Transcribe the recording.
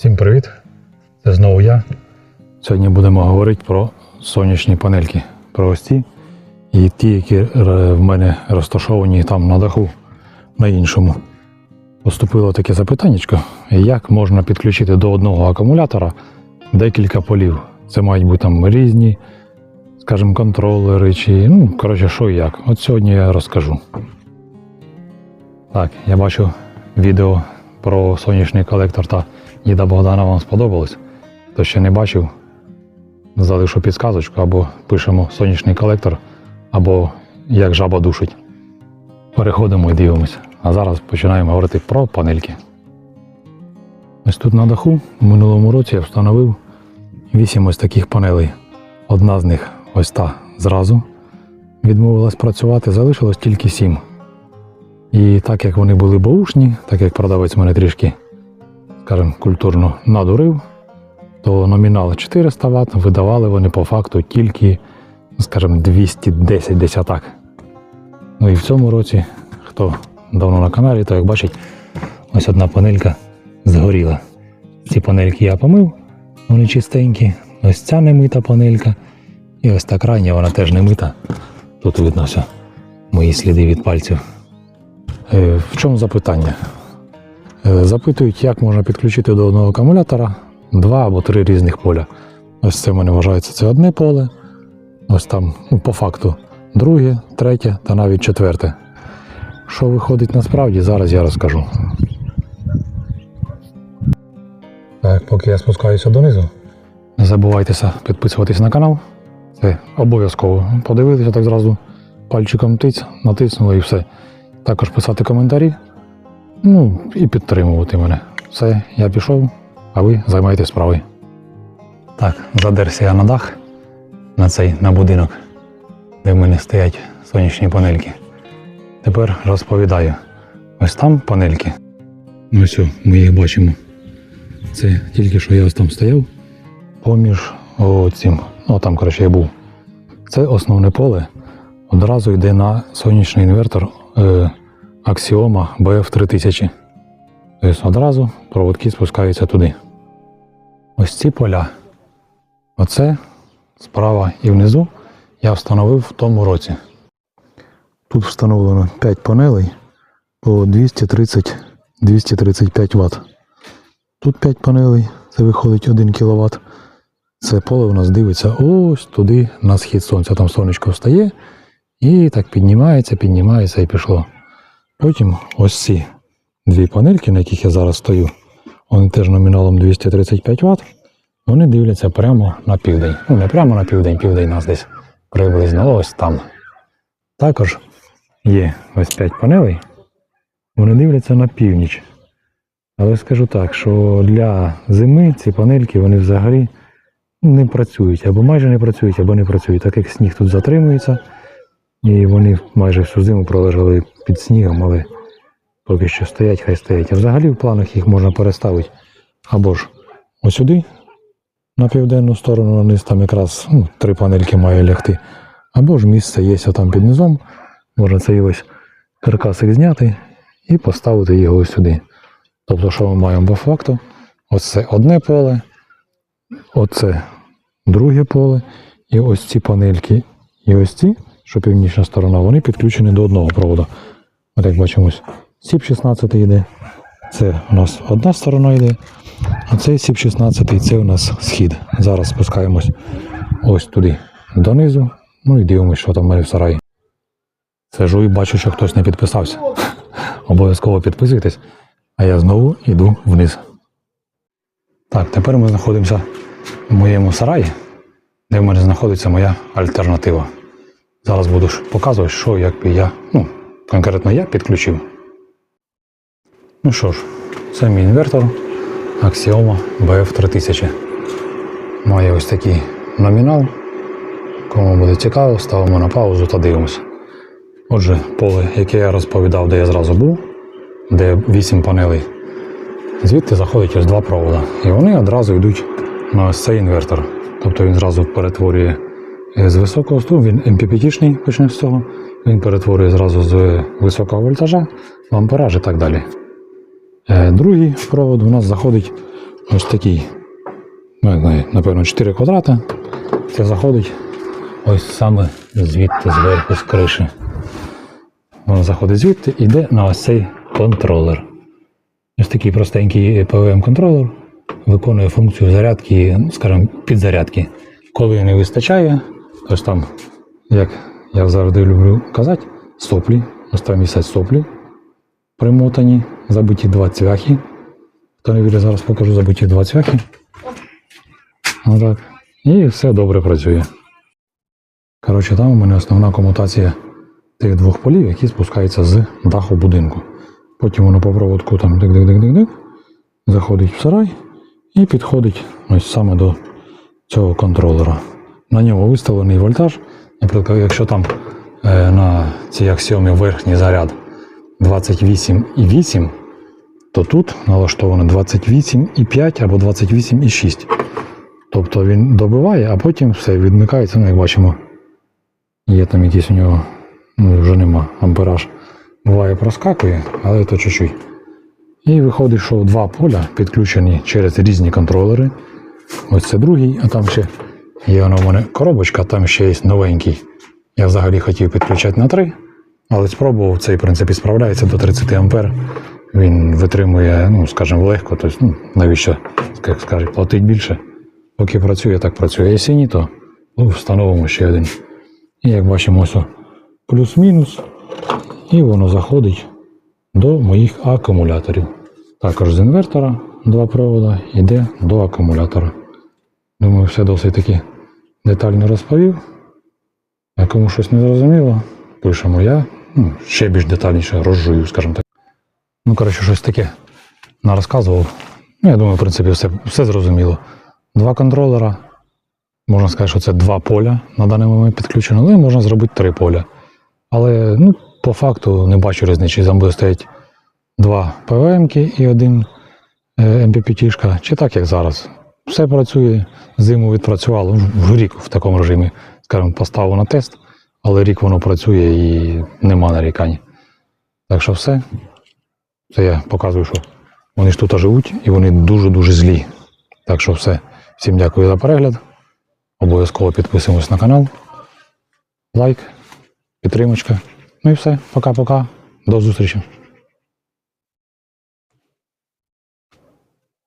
Всім привіт! Це знову я. Сьогодні будемо говорити про сонячні панельки, про ось ті і ті, які е, в мене розташовані там на даху, на іншому. Поступило таке запитання, як можна підключити до одного акумулятора декілька полів. Це мають бути там різні, скажімо, контролери чи ну, коротше, що і як. От сьогодні я розкажу. Так, я бачу відео про сонячний колектор та діда Богдана вам сподобалось. Хто ще не бачив, залишу підсказочку або пишемо сонячний колектор, або як жаба душить. Переходимо і дивимося. А зараз починаємо говорити про панельки. Ось тут на даху в минулому році я встановив 8 ось таких панелей. Одна з них ось та зразу відмовилась працювати, залишилось тільки 7. І так як вони були баушні, так як продавець мене трішки, скажімо, культурно надурив, то номінал 400 Вт видавали вони по факту тільки, скажімо, 210 десь так. Ну і в цьому році, хто давно на каналі, то як бачить, ось одна панелька згоріла. Ці панельки я помив, вони чистенькі. Ось ця немита панелька. І ось та крайня, вона теж немита. Тут видно все, мої сліди від пальців. Е, В чому запитання? Е, Запитують, як можна підключити до одного акумулятора два або три різних поля. Ось це в мене вважається це одне поле. Ось там, ну, по факту, друге, третє та навіть четверте. Що виходить насправді, зараз я розкажу. Так, поки я спускаюся донизу. Не забувайтеся підписуватись на канал. Це обов'язково. Подивитися так зразу пальчиком тиць, натиснули і все. Також писати коментарі. Ну і підтримувати мене. Все, я пішов, а ви займайтесь справою. Так, задерся я на дах на цей на будинок, де в мене стоять сонячні панельки. Тепер розповідаю. Ось там панельки. Ну все, ми їх бачимо. Це тільки що я ось там стояв поміж оцим. Ну там, коротше, я був. Це основне поле. Одразу йде на сонячний інвертор е, Axioma BF3000. Тобто одразу проводки спускаються туди. Ось ці поля. Оце справа і внизу я встановив в тому році. Тут встановлено 5 панелей по 230-235 Вт. Тут 5 панелей, це виходить 1 кВт. Це поле у нас дивиться ось туди на схід сонця. Там сонечко встає і так піднімається, піднімається і пішло. Потім ось ці дві панельки, на яких я зараз стою, вони теж номіналом 235 Вт, вони дивляться прямо на південь. Ну, не прямо на південь, південь нас десь приблизно ось там. Також є ось 5 панелей, вони дивляться на північ. Але скажу так, що для зими ці панельки вони взагалі не працюють, або майже не працюють, або не працюють, так як сніг тут затримується, і вони майже всю зиму пролежали під снігом, але поки що стоять, хай стоять. А взагалі в планах їх можна переставити або ж ось на південну сторону, вниз там якраз ну, три панельки має лягти, або ж місце є там під низом, можна цей ось каркасик зняти і поставити його сюди. Тобто, що ми маємо по факту? Оце одне поле, оце друге поле, і ось ці панельки, і ось ці, що північна сторона, вони підключені до одного проводу. От як бачимо, сіп 16 йде. Це у нас одна сторона йде, а цей сіп 16 це у нас схід. Зараз спускаємось ось туди донизу. Ну і дивимося, що там в мене в сараї. Сижу і бачу, що хтось не підписався. Обов'язково підписуйтесь, а я знову йду вниз. Так, тепер ми знаходимося в моєму сараї, де в мене знаходиться моя альтернатива. Зараз буду показувати, що як би я, ну, конкретно я підключив. Ну що ж, це мій інвертор Axioma BF3000. Має ось такий номінал. Кому буде цікаво, ставимо на паузу та дивимося. Отже, поле, яке я розповідав, де я зразу був, де 8 панелей. Звідти заходить ось два провода. І вони одразу йдуть на ось цей інвертор. Тобто він зразу перетворює з високого струму, він MPPT-шний, почне з цього. Він перетворює зразу з високого вольтажа в і так далі. Е, Другий провод у нас заходить ось такий. Ну, напевно, 4 квадрати. Це заходить ось саме звідти зверху з криші. Воно заходить звідти і йде на ось цей контролер. Ось такий простенький PWM-контролер виконує функцію зарядки, ну, скажімо, підзарядки. Коли не вистачає, ось там, як я завжди люблю казати, соплі, ось там місяць соплі примотані, забиті два цвяхи. Хто не вірить, зараз покажу забиті два цвяхи. Отак. І все добре працює. Коротше, там у мене основна комутація тих двох полів, які спускаються з даху будинку. Потім воно по проводку там дик-дик-дик-дик-дик, заходить в сарай і підходить ось саме до цього контролера. На ньому виставлений вольтаж. Наприклад, якщо там е, на цій аксіомі верхній заряд 28,8, то тут налаштовано 28,5 або 28,6. Тобто він добиває, а потім все відмикається, ну як бачимо, є там якийсь у нього, ну вже нема ампераж. Буває проскакує, але то чуть-чуть. І виходить, що два поля підключені через різні контролери. Ось це другий, а там ще є вона в мене коробочка, там ще є новенький. Я взагалі хотів підключати на три, але спробував, цей в принципі справляється до 30 ампер. Він витримує, ну, скажімо, легко, тобто, ну, навіщо, як скажуть, платить більше. Поки працює, так працює. Якщо ні, то ну, встановимо ще один. І як бачимо, ось плюс-мінус, і воно заходить до моїх акумуляторів. Також з інвертора два провода йде до акумулятора. Думаю, все досить таки детально розповів. А кому щось не зрозуміло, пишемо я. Ну, ще більш детальніше розжую, скажімо так. Ну, коротше, щось таке нарозказував. Ну, я думаю, в принципі, все, все зрозуміло. Два контролера. Можна сказати, що це два поля на даний момент підключено, але можна зробити три поля. Але ну, по факту не бачу різниці. Там буде стоять два ПВМ-ки і один е, МППТ-шка, чи так, як зараз. Все працює, зиму відпрацювало, ну, в рік в такому режимі, скажімо, поставив на тест, але рік воно працює і нема нарікань. Так що все. Це я показую, що вони ж тут живуть і вони дуже-дуже злі. Так що все. Всім дякую за перегляд. Обов'язково підписуємось на канал. Лайк, підтримочка. Ну і все. Пока-пока. До зустрічі.